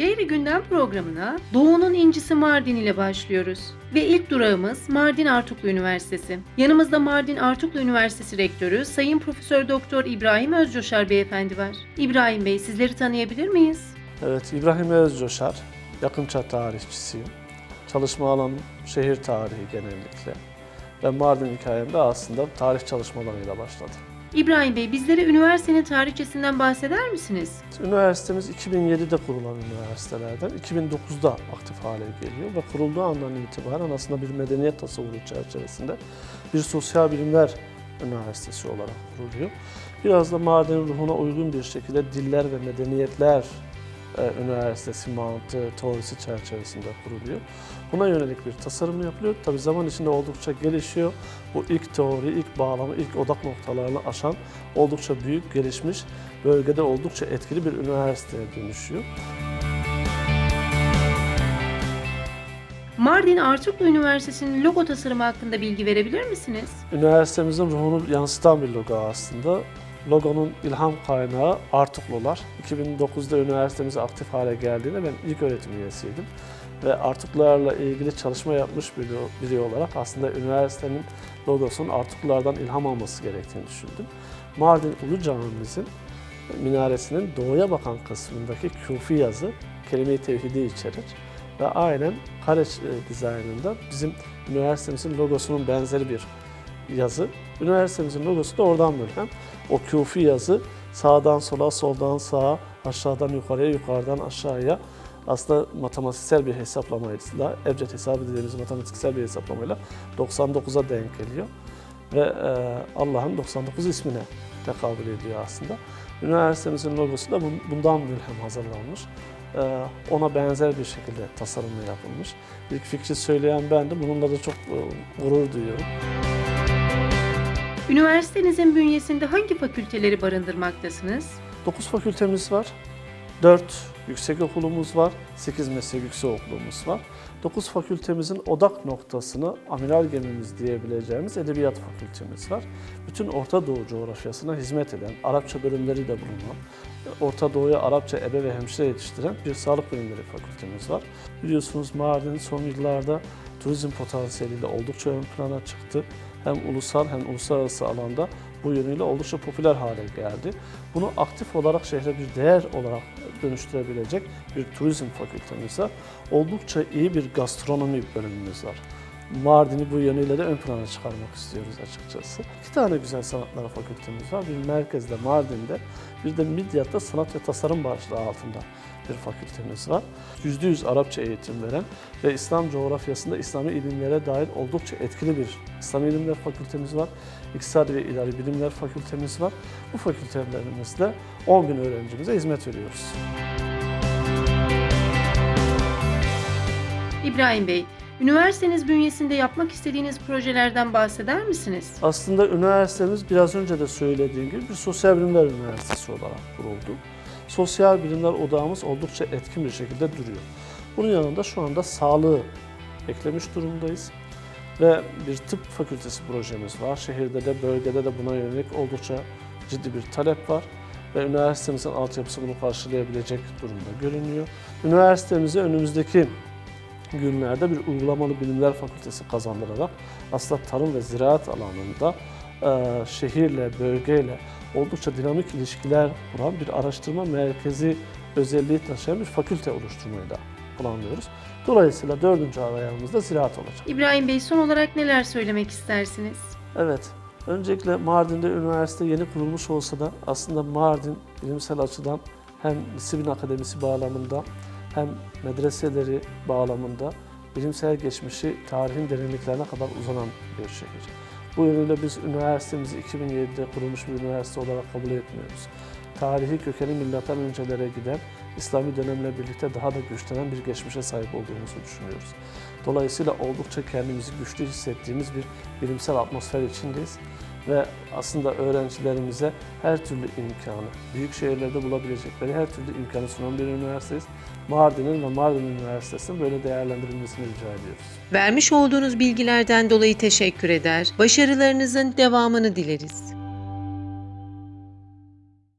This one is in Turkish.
Yaşayan programına Doğu'nun incisi Mardin ile başlıyoruz. Ve ilk durağımız Mardin Artuklu Üniversitesi. Yanımızda Mardin Artuklu Üniversitesi Rektörü Sayın Profesör Doktor İbrahim Özcoşar Beyefendi var. İbrahim Bey sizleri tanıyabilir miyiz? Evet, İbrahim Özcoşar, yakınça tarihçisiyim. Çalışma alanım şehir tarihi genellikle. Ve Mardin hikayemde aslında tarih çalışmalarıyla başladı. İbrahim Bey bizlere üniversitenin tarihçesinden bahseder misiniz? Üniversitemiz 2007'de kurulan üniversitelerden 2009'da aktif hale geliyor ve kurulduğu andan itibaren aslında bir medeniyet tasavvuru çerçevesinde bir sosyal bilimler üniversitesi olarak kuruluyor. Biraz da Mardin ruhuna uygun bir şekilde diller ve medeniyetler üniversitesi mantığı, teorisi çerçevesinde kuruluyor. Buna yönelik bir tasarım yapılıyor. Tabi zaman içinde oldukça gelişiyor. Bu ilk teori, ilk bağlamı, ilk odak noktalarını aşan oldukça büyük, gelişmiş, bölgede oldukça etkili bir üniversiteye dönüşüyor. Mardin Artuklu Üniversitesi'nin logo tasarımı hakkında bilgi verebilir misiniz? Üniversitemizin ruhunu yansıtan bir logo aslında. Logonun ilham kaynağı Artuklular. 2009'da üniversitemiz aktif hale geldiğinde ben ilk öğretim üyesiydim. Ve Artuklularla ilgili çalışma yapmış biri, biri olarak aslında üniversitenin logosunun Artuklulardan ilham alması gerektiğini düşündüm. Mardin Ulu Camimizin minaresinin doğuya bakan kısmındaki küfi yazı kelime-i tevhidi içerir. Ve aynen kare e, dizaynında bizim üniversitemizin logosunun benzeri bir yazı. Üniversitemizin logosu da oradan mülhem. O küfi yazı sağdan sola, soldan sağa, aşağıdan yukarıya, yukarıdan aşağıya aslında matematiksel bir hesaplamayla, ebced hesabı dediğimiz matematiksel bir hesaplamayla 99'a denk geliyor. Ve e, Allah'ın 99 ismine tekabül ediyor aslında. Üniversitemizin logosu da bun- bundan mülhem hazırlanmış. E, ona benzer bir şekilde tasarımı yapılmış. İlk fikri söyleyen ben de bununla da çok e, gurur duyuyorum. Üniversitenizin bünyesinde hangi fakülteleri barındırmaktasınız? 9 fakültemiz var. 4 yüksek okulumuz var. 8 meslek yüksek okulumuz var. 9 fakültemizin odak noktasını amiral gemimiz diyebileceğimiz edebiyat fakültemiz var. Bütün Orta Doğu coğrafyasına hizmet eden, Arapça bölümleri de bulunan, Orta Doğu'ya Arapça ebe ve hemşire yetiştiren bir sağlık bilimleri fakültemiz var. Biliyorsunuz Mardin son yıllarda turizm potansiyeliyle oldukça ön plana çıktı. Hem ulusal hem uluslararası alanda bu yönüyle oldukça popüler hale geldi. Bunu aktif olarak şehre bir değer olarak dönüştürebilecek bir turizm fakültemiz var. Oldukça iyi bir gastronomi bölümümüz var. Mardin'i bu yönüyle de ön plana çıkarmak istiyoruz açıkçası. İki tane güzel sanatlar fakültemiz var. Bir merkezde Mardin'de, bir de Midyat'ta sanat ve tasarım başlığı altında bir fakültemiz var. %100 Arapça eğitim veren ve İslam coğrafyasında İslami ilimlere dair oldukça etkili bir İslami İlimler Fakültemiz var. İktisadi ve İdari Bilimler Fakültemiz var. Bu fakültelerimizde 10 bin öğrencimize hizmet veriyoruz. İbrahim Bey, üniversiteniz bünyesinde yapmak istediğiniz projelerden bahseder misiniz? Aslında üniversitemiz biraz önce de söylediğim gibi bir sosyal bilimler üniversitesi olarak kuruldu. Sosyal bilimler odağımız oldukça etkin bir şekilde duruyor. Bunun yanında şu anda sağlığı eklemiş durumdayız. Ve bir tıp fakültesi projemiz var. Şehirde de bölgede de buna yönelik oldukça ciddi bir talep var. Ve üniversitemizin altyapısı bunu karşılayabilecek durumda görünüyor. Üniversitemize önümüzdeki günlerde bir uygulamalı bilimler fakültesi kazandırarak aslında tarım ve ziraat alanında e, şehirle, bölgeyle oldukça dinamik ilişkiler kuran bir araştırma merkezi özelliği taşıyan bir fakülte oluşturmayı da planlıyoruz. Dolayısıyla dördüncü ayağımız da ziraat olacak. İbrahim Bey son olarak neler söylemek istersiniz? Evet, öncelikle Mardin'de üniversite yeni kurulmuş olsa da aslında Mardin bilimsel açıdan hem disiplin akademisi bağlamında hem medreseleri bağlamında bilimsel geçmişi tarihin derinliklerine kadar uzanan bir şehir. Bu yönüyle biz üniversitemizi 2007'de kurulmuş bir üniversite olarak kabul etmiyoruz. Tarihi kökeni millattan öncelere giden, İslami dönemle birlikte daha da güçlenen bir geçmişe sahip olduğumuzu düşünüyoruz. Dolayısıyla oldukça kendimizi güçlü hissettiğimiz bir bilimsel atmosfer içindeyiz ve aslında öğrencilerimize her türlü imkanı, büyük şehirlerde bulabilecekleri her türlü imkanı sunan bir üniversiteyiz. Mardin'in ve Mardin Üniversitesi'nin böyle değerlendirilmesini rica ediyoruz. Vermiş olduğunuz bilgilerden dolayı teşekkür eder. Başarılarınızın devamını dileriz.